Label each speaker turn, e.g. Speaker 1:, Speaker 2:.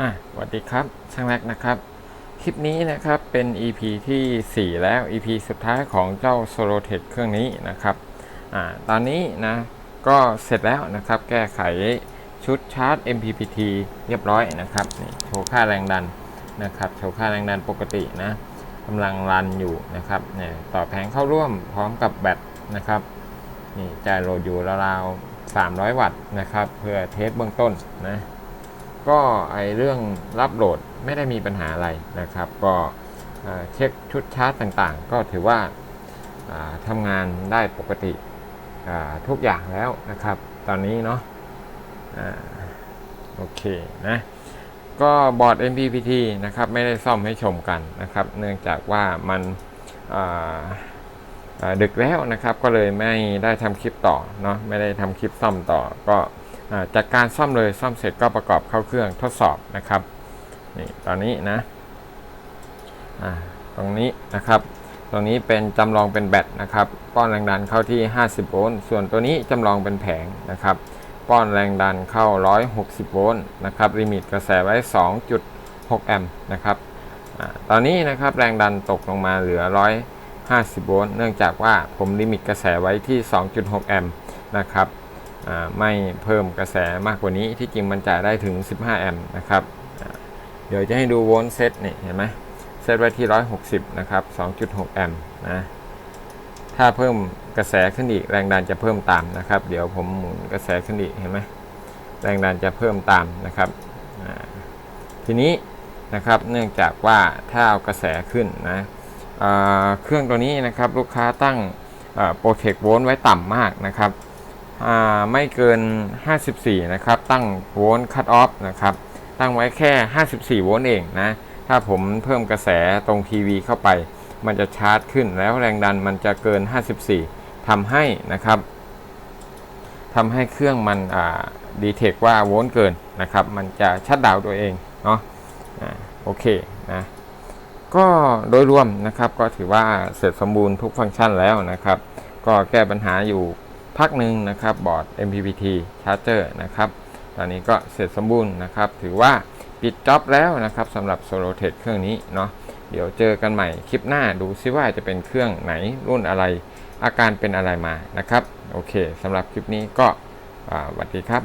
Speaker 1: อะสวัสดีครับ ช่างแรกนะครับ คลิปนี้นะครับเป็น EP ที่ 4 แล้ว EP สุดท้ายของเจ้า s o l o t e c เครื่องนี้นะครับอ่าตอนนี้นะ ก็เสร็จแล้วนะครับ แก้ไขชุดชาร์จ MPPT เรียบร้อยนะครับนี่โชว์ค่าแรงดันนะครับโชว์ค่าแรงดันปกตินะกำลังรันอยู่นะครับเนี่ยต่อแผงเข้าร่วมพร้อมกับแบตนะครับนี่จ่ายโหลดอยู่ราวๆ300 วัตต์นะครับ เพื่อเทสเบื้องต้นนะ ก็ไอเรื่องรับโหลดไม่ได้มีปัญหาอะไรนะครับ ก็เช็คชุดชาร์จต่างๆ ก็ถือว่าทำงานได้ปกติทุกอย่างแล้วนะครับ ตอนนี้เนาะอ่าโอเคนะก็บอร์ด MPPT นะครับไม่ได้ซ่อมให้ชมกันนะครับ เนื่องจากว่ามันดึกแล้วนะครับ ก็เลยไม่ได้ทำคลิปต่อเนาะไม่ได้ทำคลิปซ่อมต่อก็ จากการซ่อมเลยซ่อมเสร็จก็ประกอบเข้าเครื่องทดสอบนะครับนี่ตอนนี้นะตรงนี้นะครับตรงนี้เป็นจำลองเป็นแบตนะครับ ป้อนแรงดันเข้าที่ 50 โวลต์ส่วนตัวนี้จำลองเป็นแผงนะครับ ป้อนแรงดันเข้า 160 โวลต์นะครับลิมิตกระแสไว้ 2.6 แอมป์นะครับอตอนนี้นะครับแรงดันตกลงมาเหลือ 150 โวลต์เนื่องจากว่าผมลิมิตกระแสไว้ที่ 2.6 แอมป์นะครับ ไม่เพิ่มกระแสมากกว่านี้ที่จริงมันจ่ายได้ถึง 15 แอมป์นะครับ เดี๋ยวจะให้ดูโวลต์เซตนี่เห็นไหมเซตไว้ที่ 160 นะครับ 2.6 แอมป์นะถ้าเพิ่มกระแสขึ้นอีกแรงดันจะเพิ่มตามนะครับ เดี๋ยวผมหมุนกระแสขึ้นอีกเห็นไหมแรงดันจะเพิ่มตามนะครับทีนี้นะครับเนื่องจากว่าถ้าเอากระแสขึ้นนะเครื่องตัวนี้นะครับลูกค้าตั้งโปรเทคโวลต์ไว้ต่ำมากนะครับ ไม่เกิน 54 นะครับ ตั้งโวลต์คัตออฟนะครับ ตั้งไว้แค่ 54 โวลต์เองนะ ถ้าผมเพิ่มกระแสตรงทีวีเข้าไป มันจะชาร์จขึ้นแล้วแรงดันมันจะเกิน 54ทำให้นะครับทำให้เครื่องมันดีเทคว่าโวลต์เกินนะครับ มันจะชัดดาวน์ตัวเองเนาะอ่าโอเคนะก็โดยรวมนะครับก็ถือว่าเสร็จสมบูรณ์ทุกฟังก์ชันแล้วนะครับ ก็แก้ปัญหาอยู่ พักหนึ่งนะครับบอร์ด MPPT Charger นะครับตอนนี้ก็เสร็จสมบูรณ์นะครับ ถือว่าปิดจ็อบแล้วนะครับสำหรับ s o l o t e c เครื่องนี้เนาะเดี๋ยวเจอกันใหม่คลิปหน้าดูซิว่าจะเป็นเครื่องไหนรุ่นอะไร อาการเป็นอะไรมานะครับ โอเคสำหรับคลิปนี้ก็สวัสดีครับ